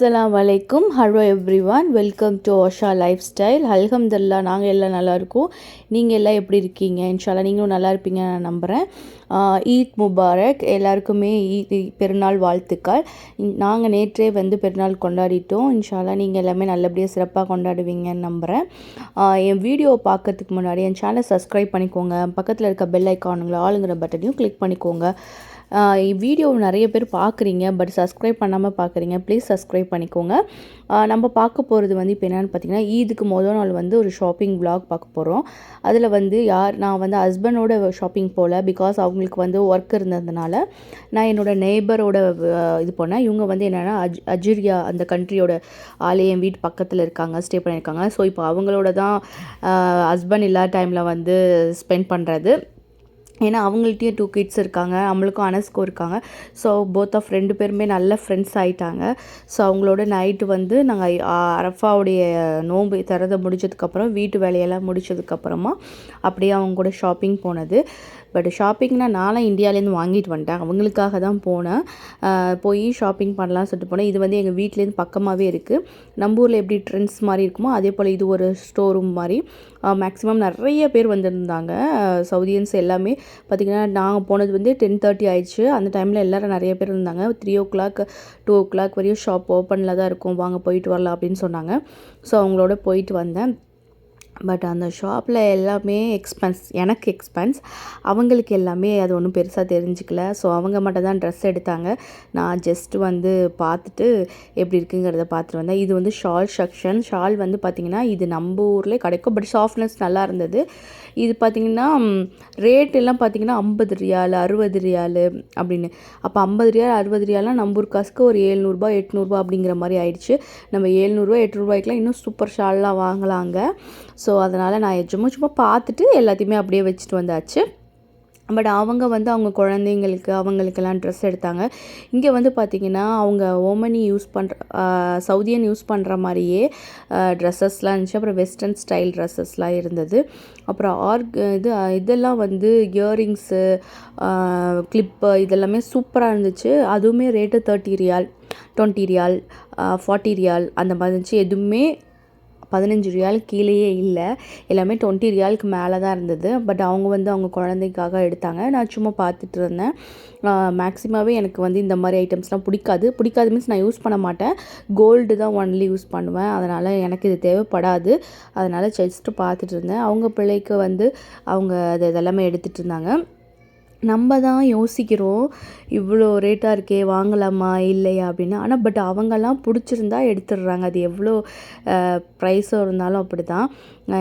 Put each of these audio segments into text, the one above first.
அஸ்லாம் வலைக்கும் hello every one welcome to Osha life style அல்ஹம்துல்லா நாங்கள் எல்லாம் நல்லாயிருக்கோம் நீங்கள் எல்லாம் எப்படி இருக்கீங்க? இன்ஷால்லா நீங்களும் நல்லா இருப்பீங்க நான் நம்புகிறேன் ஈத் முபாரக். எல்லாருக்குமே ஈத் பெருநாள் வாழ்த்துக்கள். நாங்கள் நேற்றே வந்து பெருநாள் கொண்டாடிட்டோம். இன்ஷால்லா நீங்கள் எல்லாமே நல்லபடியாக சிறப்பாக கொண்டாடுவீங்கன்னு நம்புகிறேன் என் வீடியோ பார்க்கறதுக்கு முன்னாடி என் சேனலை சப்ஸ்கிரைப் பண்ணிக்கோங்க. பக்கத்தில் இருக்க பெல் ஐக்கானுங்களா ஆளுங்கிற பட்டனையும் கிளிக் பண்ணிக்கோங்க. வீடியோ நிறைய பேர் பார்க்குறீங்க பட் சப்ஸ்கிரைப் பண்ணாமல் பார்க்குறீங்க ப்ளீஸ் சப்ஸ்கிரைப் பண்ணிக்கோங்க. நம்ம பார்க்க போகிறது வந்து இப்போ என்னென்னு பார்த்தீங்கன்னா ஈதுக்கு முதல் நாள் வந்து ஒரு ஷாப்பிங் விளாக் பார்க்க போகிறோம் அதில் வந்து யார் நான் வந்து ஹஸ்பண்டோட ஷாப்பிங் போகல பிகாஸ் அவங்களுக்கு வந்து ஒர்க் இருந்ததுனால நான் என்னோட நெய்பரோட இது போனேன் இவங்க வந்து என்னென்னா அஜ் அஜிரியா அந்த கண்ட்ரியோட ஆலயம் வீட்டு பக்கத்தில் இருக்காங்க ஸ்டே பண்ணியிருக்காங்க. ஸோ இப்போ அவங்களோட தான் ஹஸ்பண்ட் இல்லாத டைமில் வந்து ஸ்பெண்ட் பண்ணுறது ஏன்னா அவங்கள்ட்டையும் டூ கிட்ஸ் இருக்காங்க நம்மளுக்கும் அனஸ்கோ இருக்காங்க. ஸோ போத் ஆஃப் ரெண்டு பேருமே நல்ல ஃப்ரெண்ட்ஸ் ஆகிட்டாங்க ஸோ அவங்களோட நைட்டு வந்து நாங்கள் அரஃபாவுடைய நோன்பு திறந்த முடிச்சதுக்கப்புறம் வீட்டு வேலையெல்லாம் முடிச்சதுக்கப்புறமா அப்படியே அவங்க கூட ஷாப்பிங் போனது. பட் ஷாப்பிங்னால் நானும் இந்தியாவிலேருந்து வாங்கிட்டு வந்துட்டேன் அவங்களுக்காக தான் போனேன். போய் ஷாப்பிங் பண்ணலாம்னு சொல்லிட்டு போனேன். இது வந்து எங்கள் வீட்லேருந்து பக்கமாகவே இருக்குது நம்ம ஊரில் எப்படி ட்ரெண்ட்ஸ் மாதிரி இருக்குமோ அதே போல் இது ஒரு ஸ்டோர் ரூம் மாதிரி மேக்ஸிமம் நிறைய பேர் வந்திருந்தாங்க. சவுதியன்ஸ் எல்லாமே. பார்த்திங்கன்னா நாங்கள் போனது வந்து டென் தேர்ட்டி ஆயிடுச்சு. அந்த டைமில் எல்லோரும் நிறைய பேர் இருந்தாங்க. Three o'clock two o'clock வரையும் ஷாப் ஓப்பனில் தான் இருக்கும். வாங்க போயிட்டு வரலாம் அப்படின்னு சொன்னாங்க. ஸோ அவங்களோட போயிட்டு வந்தேன். பட் அந்த ஷாப்பில் எல்லாமே எக்ஸ்பென்ஸ் எனக்கு எக்ஸ்பென்ஸ் அவங்களுக்கு எல்லாமே அது ஒன்றும் பெருசாக தெரிஞ்சுக்கல. ஸோ அவங்க மட்டும் தான் ட்ரெஸ் எடுத்தாங்க. நான் ஜஸ்ட் வந்து பார்த்துட்டு எப்படி இருக்குங்கிறத பார்த்துட்டு வந்தேன். இது வந்து ஷால் செக்ஷன் ஷால் வந்து பார்த்திங்கன்னா இது நம்ம ஊர்லேயே கிடைக்கும். பட் சாஃப்ட்னஸ் நல்லா இருந்தது. இது பார்த்திங்கன்னா ரேட் எல்லாம் பார்த்திங்கன்னா ஐம்பது ரியால் அறுபது ரியால் அப்படின்னு. அப்போ ஐம்பது ரியால் அறுபது ரியாலாம் நம்ம ஊர் காசுக்கு ஒரு ஏழ்நூறுபா எட்நூறுபா அப்படிங்கிற மாதிரி ஆயிடுச்சு. நம்ம ஏழ்நூறுபா எட்நூறுபாய்க்குலாம் இன்னும் சூப்பர் ஷால்லாம் வாங்கலாங்க. ஸோ ஸோ அதனால் நான் சும்மா சும்மா பார்த்துட்டு எல்லாத்தையுமே அப்படியே வச்சுட்டு வந்தாச்சு. பட் அவங்க வந்து அவங்க குழந்தைங்களுக்கு அவங்களுக்கெல்லாம் ட்ரெஸ் எடுத்தாங்க. இங்கே வந்து பார்த்திங்கன்னா அவங்க ஓமனி யூஸ் பண்ணுற சவுதியன் யூஸ் பண்ணுற மாதிரியே ட்ரெஸ்ஸஸ்லாம் இருந்துச்சு. அப்புறம் வெஸ்டர்ன் ஸ்டைல் ட்ரெஸ்ஸஸ்லாம் இருந்தது. அப்புறம் ஆர்க் இது இதெல்லாம் வந்து இயரிங்ஸு கிளிப்பு இதெல்லாமே சூப்பராக இருந்துச்சு. அதுவுமே rate thirty riyal twenty riyal forty riyal அந்த மாதிரி இருந்துச்சு. எதுவுமே பதினஞ்சு ரியால் கீழேயே இல்லை. எல்லாமே டுவெண்ட்டி ரியாலுக்கு மேலே தான் இருந்தது. பட் அவங்க வந்து அவங்க குழந்தைக்காக எடுத்தாங்க. நான் சும்மா பார்த்துட்டு இருந்தேன். மேக்ஸிமாவே எனக்கு வந்து இந்த மாதிரி ஐட்டம்ஸ்லாம் பிடிக்காது. பிடிக்காது மீன்ஸ் நான் யூஸ் பண்ண மாட்டேன். கோல்டு தான் ஒன்லி யூஸ் பண்ணுவேன். அதனால் எனக்கு இது தேவைப்படாது. அதனால் ஜஸ்ட்டு பார்த்துட்டு இருந்தேன். அவங்க பிள்ளைக்கு வந்து அவங்க அது இதெல்லாமே எடுத்துகிட்டு இருந்தாங்க. நம்ம தான் யோசிக்கிறோம் இவ்வளோ ரேட்டாக இருக்கே வாங்கலாமா இல்லையா அப்படின்னு. ஆனால் பட் அவங்கெல்லாம் பிடிச்சிருந்தா எடுத்துடுறாங்க. அது எவ்வளோ ப்ரைஸோ இருந்தாலும் அப்படி தான்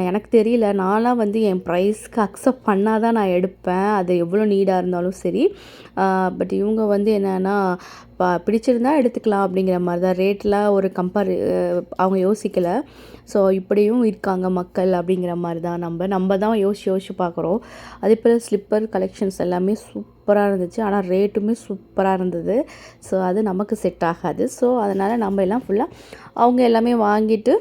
எனக்கு தெரியல. நான்லாம் வந்து என் ப்ரைஸ்க்கு அக்செப்ட் பண்ணால் தான் நான் எடுப்பேன். அது எவ்வளோ நீடாக இருந்தாலும் சரி. பட் இவங்க வந்து என்னென்னா பா பிடிச்சிருந்தா எடுத்துக்கலாம் அப்படிங்கிற மாதிரி தான் ரேட்டில் ஒரு கம்பேர் அவங்க யோசிக்கலை. ஸோ இப்படியும் இருக்காங்க மக்கள் அப்படிங்கிற மாதிரி தான் நம்ம. நம்ம தான் யோசிச்சு யோசிச்சு பார்க்குறோம். அதே போல் ஸ்லிப்பர் கலெக்ஷன்ஸ் எல்லாமே சூப்பராக இருந்துச்சு. ஆனால் ரேட்டுமே சூப்பராக இருந்தது. ஸோ அது நமக்கு செட் ஆகாது. ஸோ அதனால் நம்ம எல்லாம் ஃபுல்லாக அவங்க எல்லாமே வாங்கிட்டு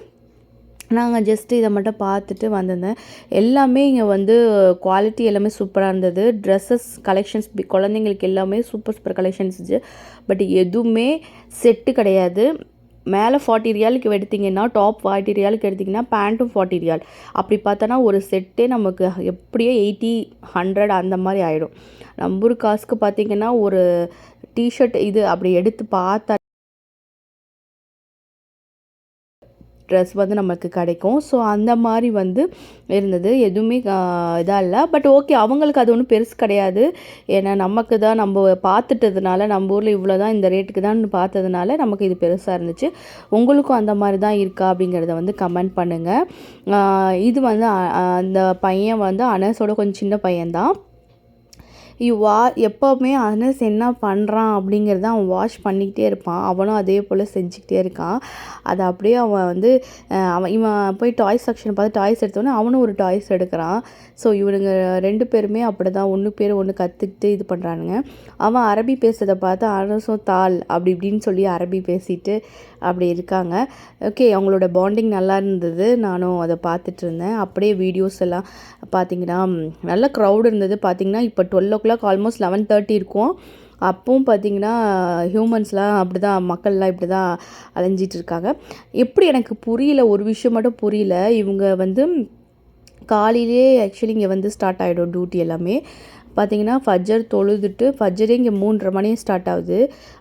நாங்கள் ஜஸ்ட்டு இதை மட்டும் பார்த்துட்டு வந்திருந்தேன். எல்லாமே இங்கே வந்து குவாலிட்டி எல்லாமே சூப்பராக இருந்தது. ட்ரெஸ்ஸஸ் கலெக்ஷன்ஸ் குழந்தைங்களுக்கு எல்லாமே சூப்பர் சூப்பர் கலெக்ஷன்ஸ் இருந்துச்சு பட் எதுவுமே செட்டு கிடையாது. மேலே ஃபார்ட்டி ரியாலுக்கு எடுத்திங்கன்னா டாப் ஃபார்ட்டி ரியாலுக்கு எடுத்திங்கன்னா பேண்ட்டும் ஃபார்ட்டி ரியால் அப்படி பார்த்தோன்னா ஒரு செட்டே நமக்கு எப்படியோ எயிட்டி ஹண்ட்ரட் அந்த மாதிரி ஆகிடும் நம்பூர் காசுக்கு பார்த்திங்கன்னா ஒரு டிஷர்ட் இது அப்படி எடுத்து பார்த்தா ட்ரெஸ் வந்து நம்மளுக்கு கிடைக்கும். ஸோ அந்த மாதிரி வந்து இருந்தது. எதுவுமே இதாக இல்லை பட் ஓகே அவங்களுக்கு அது ஒன்றும் பெருசு கிடையாது. ஏன்னா நமக்கு தான் நம்ம பார்த்துட்டதுனால நம்ம ஊரில் இவ்வளோ தான் இந்த ரேட்டுக்கு தான் பார்த்ததுனால நமக்கு இது பெருசாக இருந்துச்சு. உங்களுக்கும் அந்த மாதிரி தான் இருக்கா அப்படிங்கிறத வந்து கமெண்ட் பண்ணுங்கள் இது வந்து அந்த பையன் வந்து அனஸோட கொஞ்சம் சின்ன பையன்தான் வா எப்போவுமே அனஸ் என்ன பண்ணுறான் அப்படிங்கிறத அவன் வாஷ் பண்ணிக்கிட்டே இருப்பான். அவனும் அதே போல் செஞ்சுக்கிட்டே இருக்கான். அதை அப்படியே அவன் வந்து அவன் இவன் போய் டாய்ஸ் செக்ஷன் பார்த்து டாய்ஸ் எடுத்தோன்னே அவனும் ஒரு டாய்ஸ் எடுக்கிறான். ஸோ இவனுங்க ரெண்டு பேருமே அப்படி தான் ஒன்று பேர் ஒன்று கற்றுக்கிட்டு இது பண்ணுறானுங்க அவன் அரபி பேசுகிறத பார்த்து அனசும் தால் அப்படி இப்படின்னு சொல்லி அரபி பேசிட்டு அப்படி இருக்காங்க. ஓகே அவங்களோட பாண்டிங் நல்லா இருந்தது. நானும் அதை பார்த்துட்டு இருந்தேன். அப்படியே வீடியோஸ் எல்லாம் பார்த்தீங்கன்னா நல்ல க்ரௌட் இருந்தது. பார்த்தீங்கன்னா இப்போ twelve o'clock almost eleven thirty இருக்கும். அப்பவும் பார்த்திங்கன்னா ஹியூமன்ஸ்லாம் அப்படி தான் மக்கள்லாம் இப்படி தான் அலைஞ்சிட்டு இருக்காங்க. எப்படி எனக்கு புரியல ஒரு விஷயம் மட்டும் புரியல. இவங்க வந்து காலையிலே ஆக்சுவலி இங்கே வந்து ஸ்டார்ட் ஆகிடும் டியூட்டி எல்லாமே. பார்த்தீங்கன்னா ஃபஜ்ஜர் தொழுதுட்டு ஃபஜ்ஜரே இங்கே மூன்றரை மணி ஸ்டார்ட் ஆகுது.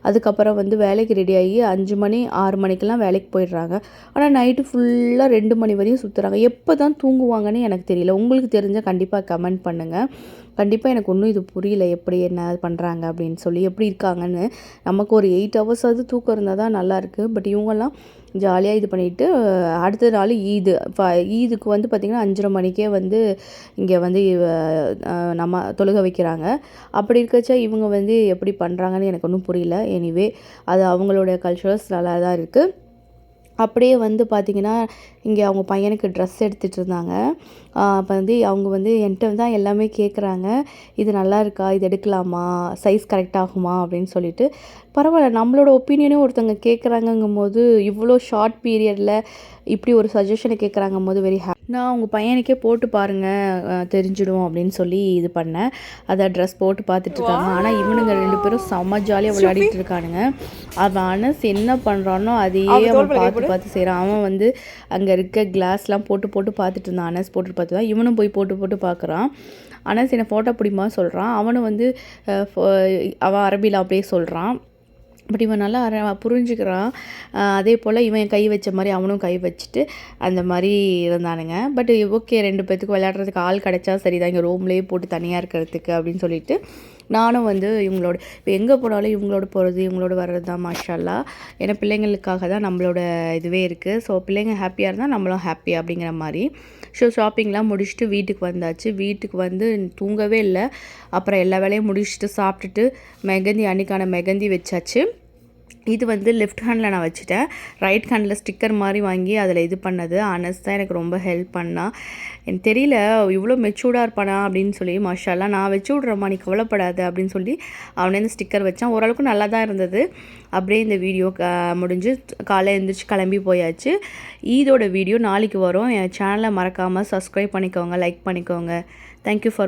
அதுக்கப்புறம் வந்து வேலைக்கு ரெடி ஆகி அஞ்சு மணி ஆறு மணிக்கெல்லாம் வேலைக்கு போயிடுறாங்க. ஆனால் நைட்டு ஃபுல்லாக ரெண்டு மணி வரையும் சுற்றுறாங்க எப்போ தான் தூங்குவாங்கன்னு எனக்கு தெரியல. உங்களுக்கு தெரிஞ்சால் கண்டிப்பாக கமெண்ட் பண்ணுங்கள் கண்டிப்பாக எனக்கு ஒன்றும் இது புரியல. எப்படி என்ன பண்ணுறாங்க அப்படின்னு சொல்லி எப்படி இருக்காங்கன்னு நமக்கு ஒரு எயிட் ஹவர்ஸாவது தூக்கம் இருந்தால் தான் நல்லாயிருக்கு பட் இவங்கெல்லாம் ஜாலியாக இது பண்ணிவிட்டு அடுத்த நாள் ஈது. ஈதுக்கு வந்து பார்த்திங்கன்னா அஞ்சரை மணிக்கே வந்து இங்கே வந்து நம்ம தொழுக வைக்கிறாங்க. அப்படி இருக்கச்சா இவங்க வந்து எப்படி பண்ணுறாங்கன்னு எனக்கு ஒன்றும் புரியல. எனிவே அது அவங்களோட கல்ச்சுரல்ஸ் நல்லா தான் இருக்குது அப்படியே வந்து பார்த்திங்கன்னா இங்கே அவங்க பையனுக்கு ட்ரெஸ் எடுத்துகிட்டு இருந்தாங்க அப்போ வந்து அவங்க வந்து என்கிட்ட தான் எல்லாமே கேட்குறாங்க இது நல்லா இருக்கா? இது எடுக்கலாமா? சைஸ் கரெக்ட் ஆகுமா? அப்படின்னு சொல்லிட்டு. பரவாயில்ல நம்மளோட ஒப்பீனியனும் ஒருத்தவங்க கேட்குறாங்கங்கும் போது இவ்வளோ ஷார்ட் பீரியடில் இப்படி ஒரு சஜஷனை கேட்குறாங்கும் போது வெரி ஹே நான் உங்கள் பையனுக்கே போட்டு பாருங்கள் தெரிஞ்சிடும் அப்படின்னு சொல்லி இது பண்ணேன். அதை ட்ரெஸ் போட்டு பார்த்துட்டு இருக்காங்க ஆனால் இவனுங்க ரெண்டு பேரும் செம்ம ஜாலியாக விளையாடிட்டு இருக்கானுங்க. அவன் அனஸ் என்ன பண்ணுறானோ அதையே அவன் பார்த்து பார்த்து செய்கிறான் அவன் வந்து அங்கே இருக்க கிளாஸ்லாம் போட்டு போட்டு பார்த்துட்டு இருந்தான் அனஸ் போட்டு பார்த்து தான் இவனும் போய் போட்டு போட்டு பார்க்குறான். அனஸ் என்னை ஃபோட்டோ பிடிமா சொல்கிறான் அவனும் வந்து அவன் அரபியில் அப்படியே சொல்கிறான் பட் இவன் நல்லா அர புரிஞ்சுக்கிறான். அதே போல் இவன் கை வச்ச மாதிரி அவனும் கை வச்சுட்டு அந்த மாதிரி இருந்தானுங்க. பட் ஓகே ரெண்டு பேர்த்துக்கு விளையாடுறதுக்கு ஆள் கிடச்சா சரி தான் இங்கே ரூம்லேயே போட்டு தனியாக இருக்கிறதுக்கு அப்படின்னு சொல்லிட்டு நானும் வந்து இவங்களோட இப்போ எங்கே போனாலும் இவங்களோட போகிறது இவங்களோட வர்றது தான் மாஷால்லா. ஏன்னா பிள்ளைங்களுக்காக தான் நம்மளோட இதுவே இருக்குது ஸோ பிள்ளைங்க ஹாப்பியாக இருந்தால் நம்மளும் ஹாப்பி அப்படிங்கிற மாதிரி. ஸோ ஷாப்பிங்லாம் முடிச்சுட்டு வீட்டுக்கு வந்தாச்சு. வீட்டுக்கு வந்து தூங்கவே இல்லை. அப்புறம் எல்லா வேலையும் முடிச்சுட்டு சாப்பிட்டுட்டு மெகந்தி அன்றைக்கான மெகந்தி வச்சாச்சு. இது வந்து லெஃப்ட் ஹேண்டில் நான் வச்சுட்டேன். ரைட் ஹேண்டில் ஸ்டிக்கர் மாதிரி வாங்கி அதில் இது பண்ணது. அனஸ் தான் எனக்கு ரொம்ப ஹெல்ப் பண்ணா. எனக்கு தெரியல இவ்வளோ மெச்சூர்டாக இருப்பானா அப்படின்னு சொல்லி. மாஷாலாம் நான் வச்சு விட்றம்மா நீ கவலைப்படாது அப்படின்னு சொல்லி அவனே இந்த ஸ்டிக்கர் வச்சான். ஓரளவுக்கு நல்லா தான் இருந்தது. அப்படியே இந்த வீடியோ முடிஞ்சு காலை எழுந்திரிச்சு கிளம்பி போயாச்சு. ஈதோட வீடியோ நாளைக்கு வரும். என் சேனலை மறக்காமல் சப்ஸ்கிரைப் பண்ணிக்கோங்க லைக் பண்ணிக்கோங்க. Thank you for